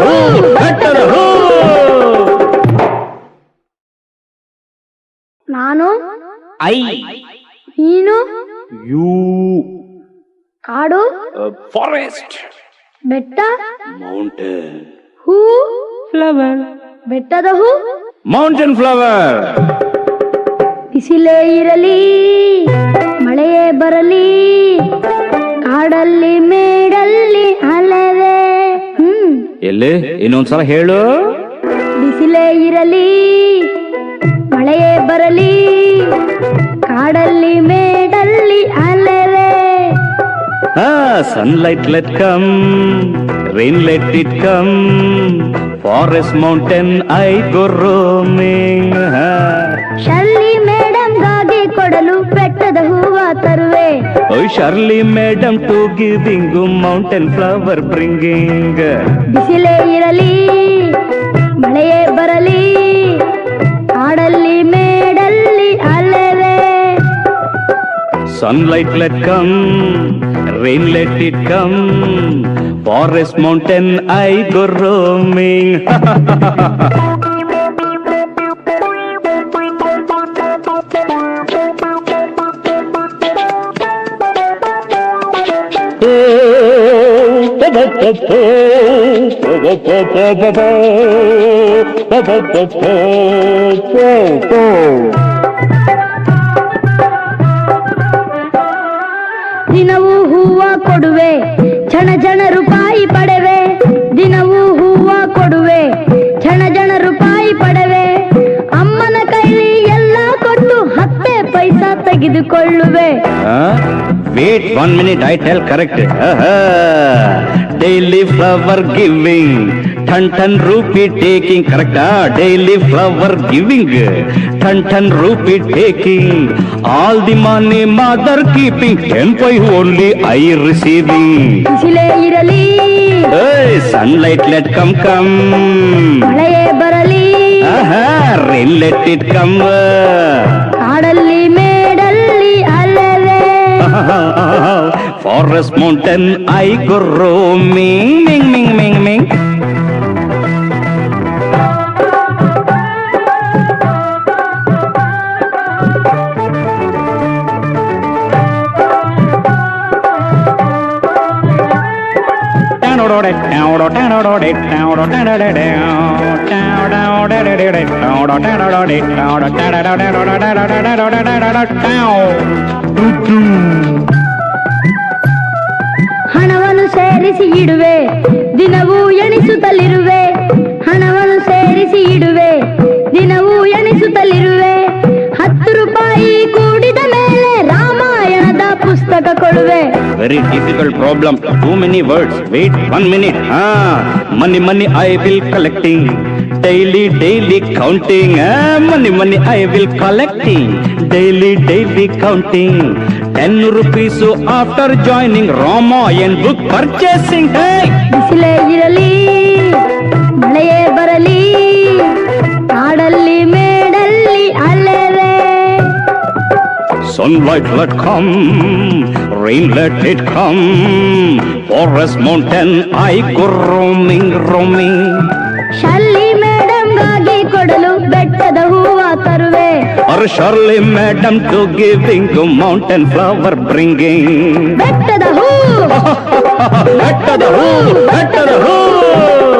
ಹೂ ನಾನು ಐ ನೀನು ಯು ಕಾಡು ಫಾರೆಸ್ಟ್ ಬೆಟ್ಟ ಮೌಂಟೇನ್ ಹೂ ಫ್ಲವರ್ ಬೆಟ್ಟದ ಹೂ ಮೌಂಟೇನ್ ಫ್ಲವರ್ ಬಿಸಿಲೇ ಇರಲಿ ಎಲ್ಲಿ ಇನ್ನೊಂದ್ಸಲ ಹೇಳು ಬಿಸಿಲೇ ಇರಲಿ ಮಳೆಯೇ ಬರಲಿ ಕಾಡಲ್ಲಿ ಮೇಡಲ್ಲಿ ಅಲೆರೆ ಹಾ sunlight let come rain let it come forest mountain I go roaming Shirley Oh, Shirley, madam, to giving you mountain flower bringing. ಬಿಸಿಲೇ ಇರಲಿ ಮಳೆಯೇ ಬರಲಿ ಆಡಲ್ಲಿ ಮೇಡಲ್ಲಿ ಅಲ್ಲವೇ Sunlight let come, rain let it come. Forest, mountain, I go roaming. ದಿನವೂ ಹೂವ ಕೊಡುವೆ ಜನ ಜನ ರೂಪಾಯಿ ಪಡೆವೆ ದಿನವೂ சொல்லுவேன் wait one minute I tell correct daily flower giving ten ten rupee taking கரெக்டா daily flower giving ten ten rupee taking all the money mother keeping ten by only I receiving sunlight let come come மழையே பரலி rain let it come காடல்லி Forest mountain I go roaming Ming ming ming ming Down, ಸೇರಿಸಿ ಇಡುವೆ ದಿನವೂ ಎಣಿಸುತ್ತಲಿರುವೆ ಹಣವನ್ನು ಸೇರಿಸಿ ಇಡುವೆ ದಿನವೂ ಎಣಿಸುತ್ತಲಿರುವೆ ಹತ್ತು ರೂಪಾಯಿ ಕೂಡಿದ ಮೇಲೆ ರಾಮಾಯಣದ ಪುಸ್ತಕ ಕೊಡುವೆ very difficult problem too many words wait one minute ಹಾ money money I will collecting daily daily counting money money I will collecting daily daily counting 10 rupees so after joining Ramayan book purchasing hey Bisile irali, malaye barali, ಕಾಡಲ್ಲಿ medalli ಅಲೆರೆ Sunlight let come, rain let it come, forest mountain I go roaming, roaming. Shalli Shirley ಮೇಡಮ್ಗಾಗಿ ಕೊಡಲು ಬೆಟ್ಟದ ಹೂವ tarve. flower, surely, madam, to giving to mountain flower bringing. Back to the hoo! back to the hoo! Back to the hoo!